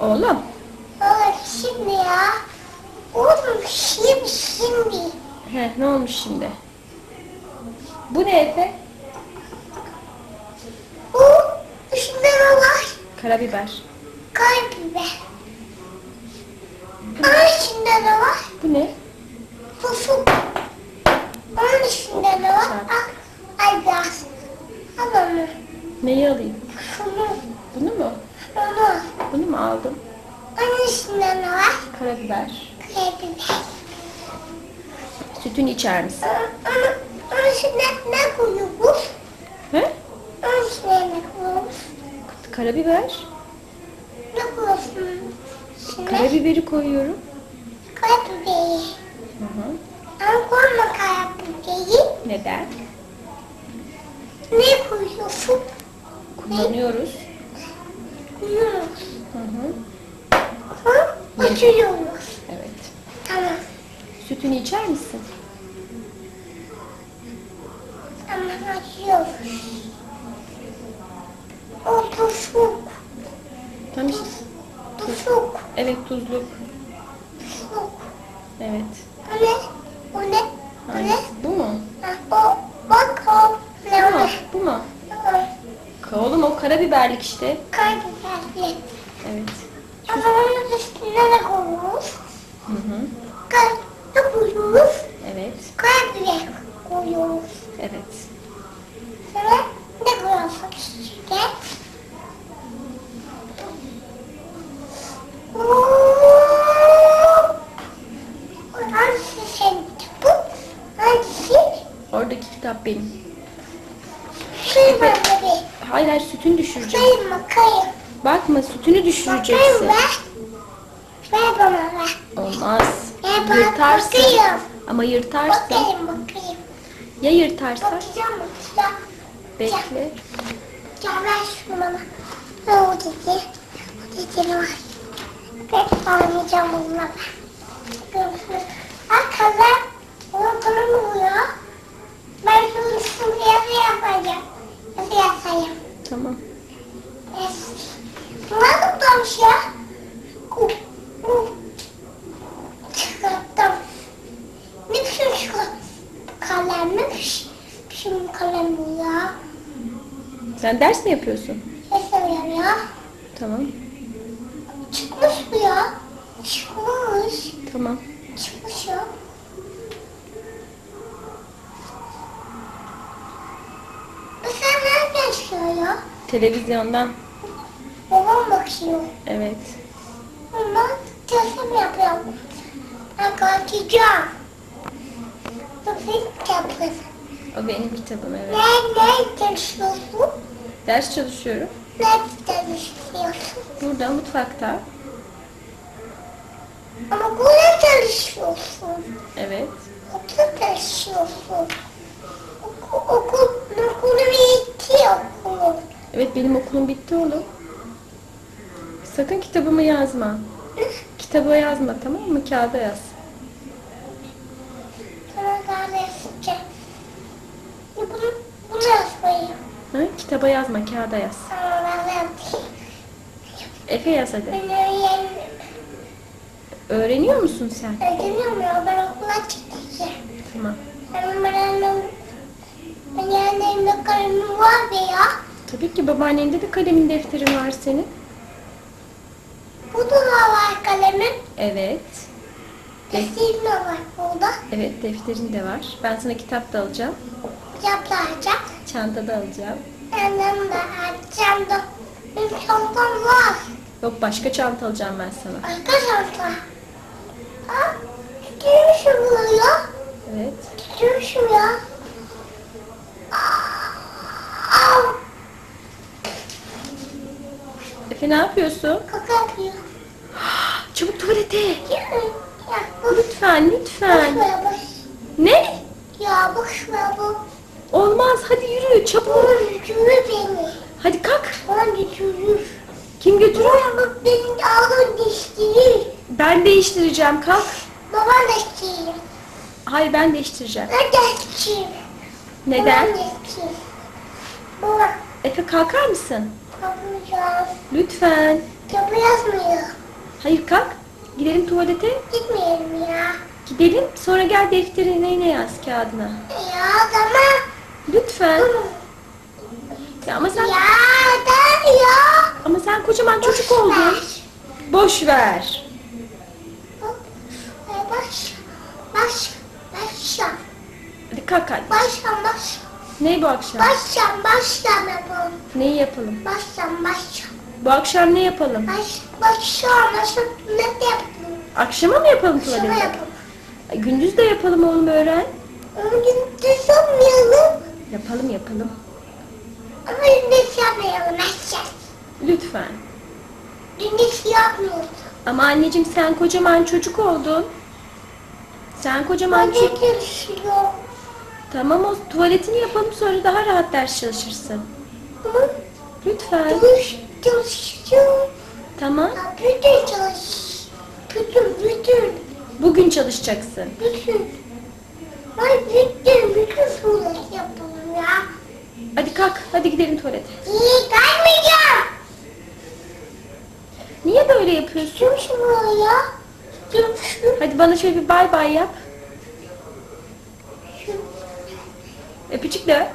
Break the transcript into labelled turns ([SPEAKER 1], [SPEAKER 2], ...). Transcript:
[SPEAKER 1] Oğlum.
[SPEAKER 2] Oğlum şimdi ya. Oğlum şimdi şimdi.
[SPEAKER 1] He, ne olmuş şimdi? Bu ne Efe?
[SPEAKER 2] Bu üstünde ne var?
[SPEAKER 1] Karabiber.
[SPEAKER 2] Karabiber. Onun üstünde ne var?
[SPEAKER 1] Bu ne?
[SPEAKER 2] Fufuk. Onun üstünde ne var? Al, al biraz. Al onu.
[SPEAKER 1] Neyi alayım?
[SPEAKER 2] Şunu.
[SPEAKER 1] Bunu mu? Bunu mu aldım?
[SPEAKER 2] Onun üstünde ne var?
[SPEAKER 1] Karabiber.
[SPEAKER 2] Karabiber.
[SPEAKER 1] Sütünü içer misin?
[SPEAKER 2] Onun, onun üstünde ne koyuyoruz?
[SPEAKER 1] He?
[SPEAKER 2] Onun üstünde ne koyuyoruz?
[SPEAKER 1] Karabiber.
[SPEAKER 2] Ne koyuyorsun? Şimdi
[SPEAKER 1] Karabiberi koyuyorum.
[SPEAKER 2] karabiberi.
[SPEAKER 1] Hı hı.
[SPEAKER 2] Ama koyma karabiberi.
[SPEAKER 1] Neden?
[SPEAKER 2] Ne koyuyorsun?
[SPEAKER 1] Kullanıyoruz.
[SPEAKER 2] Koyuyoruz.
[SPEAKER 1] Hı hı.
[SPEAKER 2] Hı? Açıyoruz.
[SPEAKER 1] Evet.
[SPEAKER 2] Tamam.
[SPEAKER 1] Sütünü içer misin?
[SPEAKER 2] Tamam açıyoruz. O tuzluk.
[SPEAKER 1] Tamam işte.
[SPEAKER 2] Tuzluk.
[SPEAKER 1] Evet tuzluk.
[SPEAKER 2] Tuzluk.
[SPEAKER 1] Evet.
[SPEAKER 2] O ne? O ne? O ne?
[SPEAKER 1] Bu mu?
[SPEAKER 2] Ha, o. Bak o. Ne
[SPEAKER 1] Bu mu?
[SPEAKER 2] o?
[SPEAKER 1] Bu mu? Ka- Oğlum o karabiberlik işte.
[SPEAKER 2] Karabiberli.
[SPEAKER 1] Evet.
[SPEAKER 2] Onun üstüne ne koyuyoruz?
[SPEAKER 1] Hı hı.
[SPEAKER 2] Ne koyuyoruz?
[SPEAKER 1] Evet.
[SPEAKER 2] Karabiber koyuyoruz.
[SPEAKER 1] Evet.
[SPEAKER 2] Sonra ne koyuyorsun üstüne? Hangisi senin bu? Hangisi?
[SPEAKER 1] Oradaki kitap benim.
[SPEAKER 2] Kıyma bebeğim.
[SPEAKER 1] Hayır hayır sütünü düşüreceğim.
[SPEAKER 2] Kıyma kıyma.
[SPEAKER 1] Bakma sütünü düşüreceksin.
[SPEAKER 2] ver. Ver bana ver.
[SPEAKER 1] Olmaz.
[SPEAKER 2] Ben
[SPEAKER 1] Yırtarsın.
[SPEAKER 2] bakayım.
[SPEAKER 1] Ama yırtarsın.
[SPEAKER 2] Bakayım bakayım.
[SPEAKER 1] Ya yırtarsan?
[SPEAKER 2] Bakacağım bakacağım.
[SPEAKER 1] Bekle.
[SPEAKER 2] Ya ver şunu bana. Ne o dedi? O dedi var. Pek almayacağım bununla ben. Arkadaşlar bunu bunu vuruyor. Ben şunu yazı yapacağım. Yazı yapayım.
[SPEAKER 1] Tamam.
[SPEAKER 2] Ne tutmuş ya? Çıkarttım. Ne biçim şu kalemmiş? Biçim kalem bu ya.
[SPEAKER 1] Sen ders mi yapıyorsun?
[SPEAKER 2] Ne söylüyor ya?
[SPEAKER 1] Tamam.
[SPEAKER 2] Çıkmış bu ya. Çıkmış.
[SPEAKER 1] Tamam.
[SPEAKER 2] Çıkmış ya. Bu sen nereden çıkıyor ya?
[SPEAKER 1] Televizyondan.
[SPEAKER 2] Babam bakıyor.
[SPEAKER 1] Evet.
[SPEAKER 2] Ama teslim yapıyorum. Ben kalkacağım. Bu bir kitabı.
[SPEAKER 1] O benim kitabım evet.
[SPEAKER 2] Ne, ne çalışıyorsun?
[SPEAKER 1] Ders çalışıyorum.
[SPEAKER 2] Ne çalışıyorsun?
[SPEAKER 1] Burada mutfakta.
[SPEAKER 2] Ama burada çalışıyorsun.
[SPEAKER 1] Evet.
[SPEAKER 2] Okulda çalışıyorsun. Okul, okul, okulu bitti okulu.
[SPEAKER 1] Evet benim okulum bitti oğlum. Sakın kitabımı yazma. Kitaba yazma tamam mı? Kağıda yaz.
[SPEAKER 2] Sana daha da yazacağım. Bunu, bunu yazmayayım.
[SPEAKER 1] Ha? Kitaba yazma kağıda yaz.
[SPEAKER 2] Ama ben yapayım.
[SPEAKER 1] Efe yaz hadi.
[SPEAKER 2] Ben.
[SPEAKER 1] Öğreniyor musun sen?
[SPEAKER 2] Öğrenmiyorum ya. Ben okula çıkacağım.
[SPEAKER 1] Tamam.
[SPEAKER 2] Benim annem, benim annemde kalemim var ya.
[SPEAKER 1] Tabii ki babaannende de kalemin defterin var senin.
[SPEAKER 2] Bu da var kalemim.
[SPEAKER 1] Evet.
[SPEAKER 2] Defterim de var burada.
[SPEAKER 1] Evet defterin de var. Ben sana kitap da alacağım.
[SPEAKER 2] Yaplayacak.
[SPEAKER 1] Çanta da alacağım.
[SPEAKER 2] Annem de açacağım da. Benim çantam var.
[SPEAKER 1] Yok başka çanta alacağım ben sana.
[SPEAKER 2] Arka çanta. Ha? Tutuyormuşum bunu ya.
[SPEAKER 1] Evet.
[SPEAKER 2] Tutuyormuşum ya.
[SPEAKER 1] Efe ne yapıyorsun?
[SPEAKER 2] Kaka yapıyor.
[SPEAKER 1] Çabuk tuvalete.
[SPEAKER 2] Ya, ya bu
[SPEAKER 1] Lütfen lütfen. Ne?
[SPEAKER 2] Ya ver bu.
[SPEAKER 1] Olmaz hadi yürü çabuk.
[SPEAKER 2] Götürür beni.
[SPEAKER 1] Hadi kalk.
[SPEAKER 2] Bana götürür.
[SPEAKER 1] Kim götürür?
[SPEAKER 2] Bak benim ağzım değiştirir.
[SPEAKER 1] Ben değiştireceğim kalk.
[SPEAKER 2] Babam değiştirir.
[SPEAKER 1] Hayır ben değiştireceğim.
[SPEAKER 2] Ben değiştirir.
[SPEAKER 1] Neden?
[SPEAKER 2] Babam değiştirir. Baba
[SPEAKER 1] Efe kalkar mısın?
[SPEAKER 2] kalkmayacağım.
[SPEAKER 1] Lütfen.
[SPEAKER 2] Kitabı yazmıyor.
[SPEAKER 1] Hayır kalk. Gidelim tuvalete.
[SPEAKER 2] Gitmeyelim ya.
[SPEAKER 1] Gidelim. Sonra gel defterine yine yaz kağıdına.
[SPEAKER 2] Ya tamam.
[SPEAKER 1] Lütfen. Ya ama sen
[SPEAKER 2] Ya da ya.
[SPEAKER 1] ama sen kocaman çocuk
[SPEAKER 2] Boş
[SPEAKER 1] oldun.
[SPEAKER 2] ver.
[SPEAKER 1] Boş ver.
[SPEAKER 2] Baş, baş, başla.
[SPEAKER 1] Hadi kalk hadi.
[SPEAKER 2] Başla, baş.
[SPEAKER 1] Ne bu akşam?
[SPEAKER 2] Başla, başla yapalım.
[SPEAKER 1] Neyi yapalım?
[SPEAKER 2] Başla, başla.
[SPEAKER 1] Bu akşam ne yapalım?
[SPEAKER 2] Başla, başla. Ne yapalım?
[SPEAKER 1] Akşama mı yapalım
[SPEAKER 2] Şunu
[SPEAKER 1] tuvalete?
[SPEAKER 2] yapalım.
[SPEAKER 1] Ay, Gündüz de yapalım oğlum öğren.
[SPEAKER 2] Gündüz yapmayalım.
[SPEAKER 1] Yapalım yapalım.
[SPEAKER 2] Ama gündüz yapmayalım. Başla.
[SPEAKER 1] Lütfen.
[SPEAKER 2] Gündüz yapmıyoruz.
[SPEAKER 1] Ama anneciğim sen kocaman çocuk oldun. Sen kocaman çocuk. Tamam o tuvaletini yapalım sonra daha rahat ders çalışırsın.
[SPEAKER 2] Ama
[SPEAKER 1] Lütfen.
[SPEAKER 2] çalış, çalışıyor.
[SPEAKER 1] Tamam.
[SPEAKER 2] Bütün çalış. Bütün, bütün,
[SPEAKER 1] Bugün çalışacaksın.
[SPEAKER 2] bütün. Ay bütün, bütün soruları yapalım ya.
[SPEAKER 1] Hadi kalk. Hadi gidelim tuvalete.
[SPEAKER 2] İyi, kalmayacağım.
[SPEAKER 1] Niye böyle yapıyorsun?
[SPEAKER 2] Kim ya?
[SPEAKER 1] Hadi bana şöyle bir bay bay yap.
[SPEAKER 2] Şu.
[SPEAKER 1] Öpücük de.